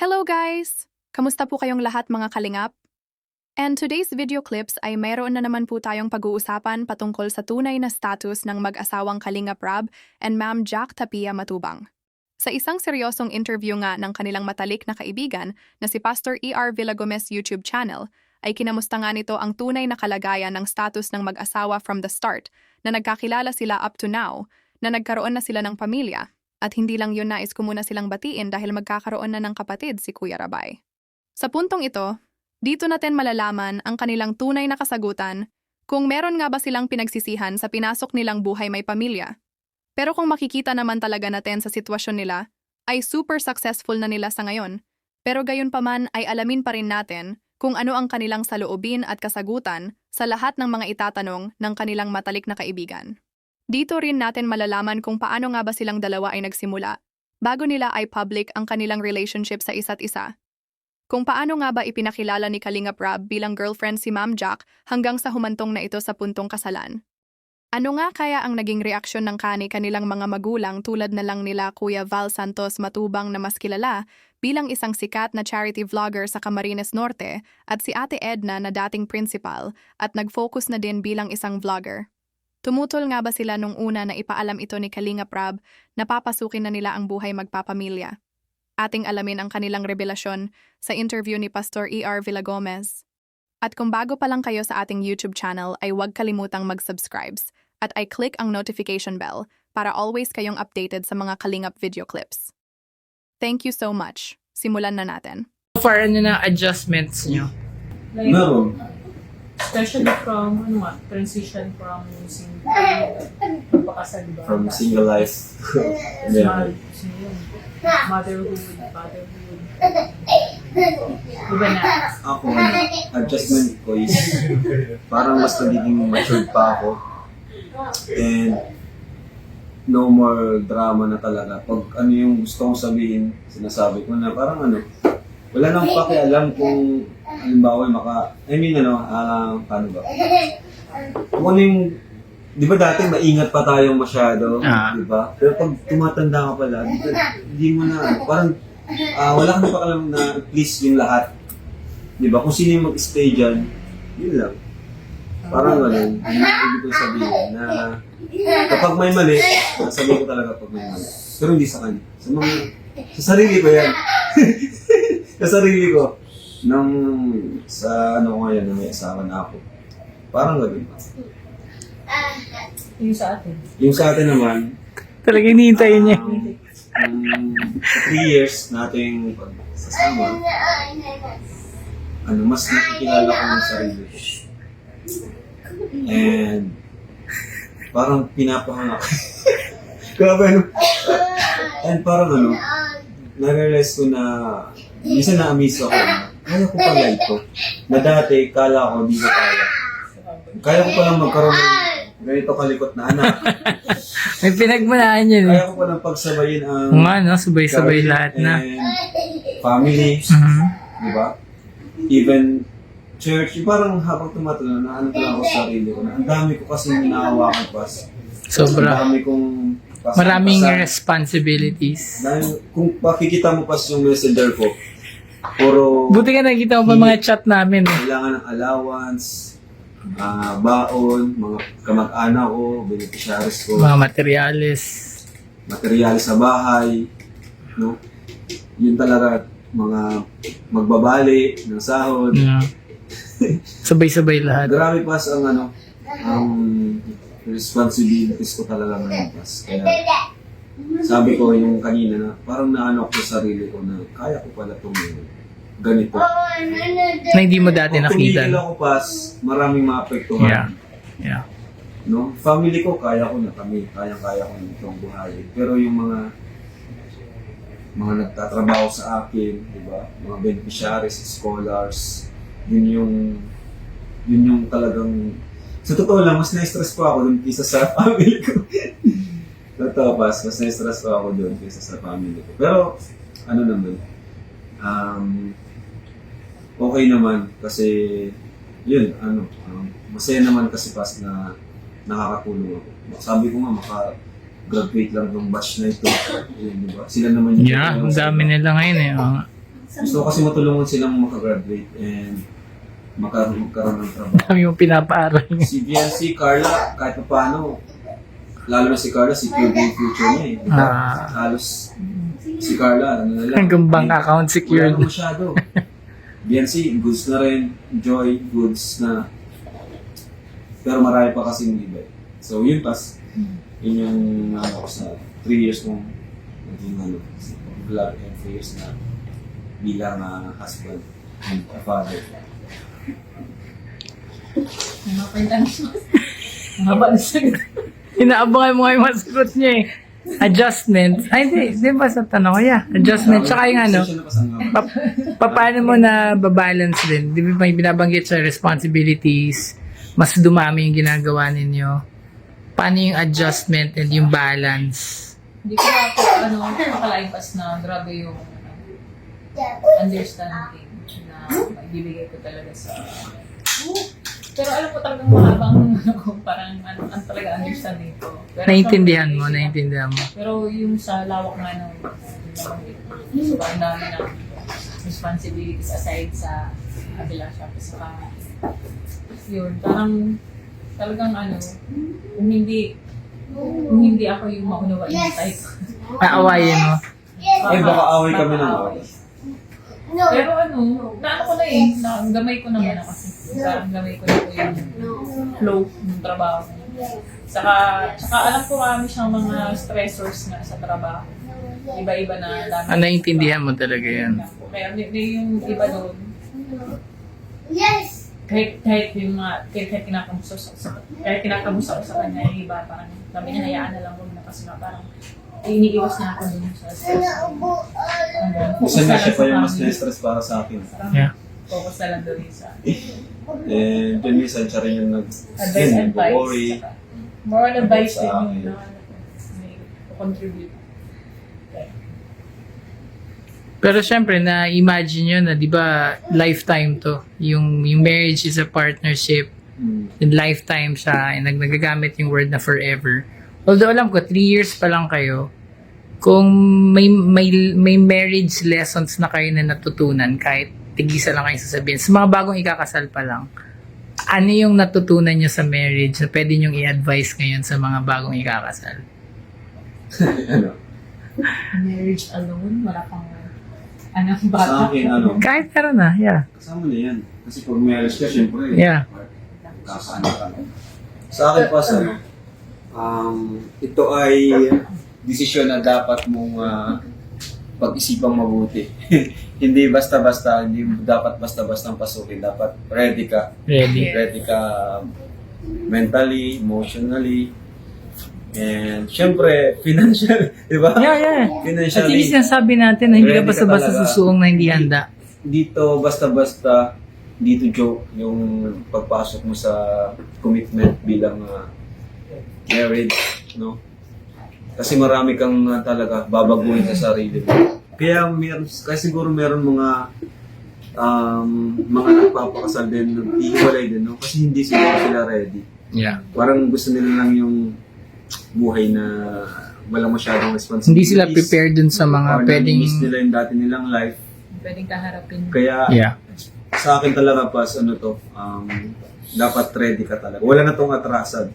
Hello guys! Kamusta po kayong lahat mga kalingap? And today's video clips ay mayroon na naman po tayong pag-uusapan patungkol sa tunay na status ng mag-asawang Kalingap Rab and Ma'am Jack Tapia Matubang. Sa isang seryosong interview nga ng kanilang matalik na kaibigan na si Pastor E.R. Villagomez YouTube channel, ay kinamusta nga nito ang tunay na kalagayan ng status ng mag-asawa from the start na nagkakilala sila up to now, na nagkaroon na sila ng pamilya, at hindi lang yun nais ko muna silang batiin dahil magkakaroon na ng kapatid si Kuya Rabay. Sa puntong ito, dito natin malalaman ang kanilang tunay na kasagutan kung meron nga ba silang pinagsisihan sa pinasok nilang buhay may pamilya. Pero kung makikita naman talaga natin sa sitwasyon nila, ay super successful na nila sa ngayon. Pero gayon pa man ay alamin pa rin natin kung ano ang kanilang saloobin at kasagutan sa lahat ng mga itatanong ng kanilang matalik na kaibigan. Dito rin natin malalaman kung paano nga ba silang dalawa ay nagsimula bago nila ay public ang kanilang relationship sa isa't isa. Kung paano nga ba ipinakilala ni Kalingap Rab bilang girlfriend si Ma'am Jack hanggang sa humantong na ito sa puntong kasalan. Ano nga kaya ang naging reaksyon ng kani kanilang mga magulang tulad na lang nila Kuya Val Santos Matubang na mas kilala bilang isang sikat na charity vlogger sa Camarines Norte at si Ate Edna na dating principal at nag-focus na din bilang isang vlogger. Tumutol nga ba sila nung una na ipaalam ito ni Kalinga Prab na papasukin na nila ang buhay magpapamilya? Ating alamin ang kanilang revelasyon sa interview ni Pastor E.R. Villagomez. At kung bago pa lang kayo sa ating YouTube channel ay huwag kalimutang mag-subscribes at ay click ang notification bell para always kayong updated sa mga Kalingap video clips. Thank you so much. Simulan na natin. So far, ano na adjustments nyo? Like, Meron. Especially from, ano nga, transition from single, magpakasal, diba? From single life. Yeah. Motherhood, fatherhood. Diba na? Ako, ano, adjustment ko is parang mas nagiging matured pa ako. And no more drama na talaga. Pag ano yung gusto kong sabihin, sinasabi ko na parang ano, wala nang pakialam kung halimbawa maka, I mean ano, ah, paano ba? Kung ano yung, di ba dati maingat pa tayong masyado, Ah. di ba? Pero pag tumatanda ka pala, di, ka- hindi mo na, ano, parang ah, wala kang pakialam na please yung lahat. Di ba? Kung sino yung mag-stay dyan, yun lang. Parang ganun, yun ang ibig kong sabihin na kapag may mali, sabihin ko talaga pag may mali. Pero hindi sa kanya. Sa mga, sa sarili ko yan. sa sarili ko. Nung sa ano ko ngayon na may asawa na ako. Parang ganun. Yung sa atin. Yung sa atin naman, Talagang hinihintayin niya. um, three years nating pagsasama, ano, mas nakikilala ko ng sarili ko. And, parang pinapahanga ko. Grabe, ano? And parang ano, na-realize ko na, minsan na-amaze ako na, kaya ko pala ito. Na dati, kala ko hindi ko kaya. Kaya ko palang magkaroon ng ganito kalikot na anak. May pinagmanaan yun eh. Kaya ko palang pagsabayin ang nga, no? Sabay-sabay lahat na. family, Mhm. di ba? Even church, yung parang habang tumatagal na ano talaga ako sa sarili ko na ang dami ko kasi ninahawakan pas. Ang Sobra. dami kong pas- Maraming pasan. responsibilities. Dahil kung makikita mo pas yung messenger ko, puro Buti ka nakita mo pa mga chat namin eh. kailangan ng allowance, ah, baon, mga kamag-anak ko, beneficiaries ko, Mga materyales. material sa bahay, no? Yun talaga, mga magbabali ng sahod. Yeah. Sabay-sabay lahat. Grabe pas ang ano, ang responsibilities ko talaga ngayon pas. Kaya sabi ko yung kanina na parang naano ako sa sarili ko na kaya ko pala itong ganito. Na hindi mo dati Kung nakita. tumigil ako pas, maraming maapektuhan. Yeah. Yeah. No? Family ko, kaya ko na kami. Kaya-kaya ko na itong buhay. Pero yung mga mga nagtatrabaho sa akin, di ba? Mga beneficiaries, scholars, yun yung yun yung talagang sa totoo lang, mas na-stress pa ako dun kaysa sa family ko. Totoo pas, mas na-stress pa ako dun kaysa sa family ko. Pero, ano naman, um, okay naman kasi yun, ano, um, masaya naman kasi pas na nakakatulong ako. Sabi ko nga, maka-graduate lang ng batch na ito. Yun, di ba? Sila naman yung Yeah, ang dami nila ngayon eh. Nga. Gusto ko kasi matulungan silang makagraduate and makaroon, magkaroon ng trabaho. Kami yung pinapaaral. Si BNC, Carla, kahit pa paano, lalo na si Carla, secure yung future niya eh. Ah. Halos si Carla, ano na lang. Hanggang bank eh, account secured. Wala na masyado. BNC, goods na rin. Joy, goods na. Pero marami pa kasing iba. eh. So yun pas, yun yung ano ko sa 3 years kong naging ano, vlog and 3 years na bilang ah, husband and father. Ano pa yung tanong mo? Ang haba na sagot. Inaabangan mo nga yung masagot niya eh. Adjustment. Ay, hindi. Di ba sa tanong ko? Yeah. Adjustment. Tsaka yung ano, pa paano mo na babalance din? Di ba may binabanggit sa responsibilities, mas dumami yung ginagawa ninyo. Paano yung adjustment and yung balance? Hindi ko na ako, ano, makalain pas na grabe yung understanding na maibibigay ko talaga sa... Pero alam ko talagang mahabang, ano, parang ano, ano talaga understanding ko. Pero Naintindihan mo, naintindihan mo. Pero yung sa lawak nga ng sobrang dami ng responsibilities aside sa kabila siya. Kasi parang, yun, parang talagang ano, kung hindi, kung hindi ako yung maunawain yung type. Aawayin mo. Eh, baka away kami ng away. Pero ano, naano ko na eh, na, gamay ko naman na kasi. Parang gamay ko na po yung flow ng trabaho. Saka, saka alam ko kami siyang mga stressors nga sa trabaho. Iba-iba na dami. Ah, naintindihan mo talaga yan. Kaya may, may yung iba doon, Yes. kahit, kahit yung mga, kahit, kahit kinakamusta sa, sa, kahit kinakamusta ko sa kanya, yung iba, parang kami na hayaan na lang huwag na kasi nga parang iniiwas na ako dun sa stress. Hanggang Kasi nga na siya pa yung mas family. stress para sa akin. Yeah. Focus na lang doon sa And yun minsan siya rin yung nag advice yun, and advice. din yung na, contribute. Pero syempre, na-imagine nyo na, di ba, lifetime to. Yung, yung marriage is a partnership. Mm. And lifetime siya. And nag nagagamit yung word na forever. Although alam ko, three years pa lang kayo. Kung may, may, may marriage lessons na kayo na natutunan, kahit tigisa lang kayo sasabihin, sa mga bagong ikakasal pa lang, ano yung natutunan nyo sa marriage na pwede nyong i-advise ngayon sa mga bagong ikakasal? ano, Marriage alone, wala pang sa bata. akin, ano, Kahit meron na, yeah. kasama na yan. Kasi pag marriage ka, syempre, Yeah. kakaanak ka. Sa akin pa, sa, um, ito ay desisyon na dapat mong ah, pag-isipang mabuti. hindi basta-basta, hindi dapat basta-basta pasukin. Dapat ready ka. Ready. Ready ka mentally, emotionally, and syempre, financial, di ba? Yeah, yeah. At Financially. least sinasabi natin na hindi ka basta-basta susuong na hindi handa. dito basta-basta dito joke yung pagpasok mo sa commitment bilang ah, married, no? Kasi marami kang ah, talaga babaguhin sa sarili mo. Kaya meron, kasi siguro meron mga um, mga nagpapakasal din, naghihiwalay din, no? Kasi hindi sila sila ready. Yeah. Parang gusto nila lang yung buhay na walang masyadong responsibilities. Hindi sila prepared dun sa mga Or pwedeng... nami-miss nila yung dati nilang life. Pwedeng kaharapin. Kaya Yeah. sa akin talaga pas ano to, um, dapat ready ka talaga. Wala na tong atrasan.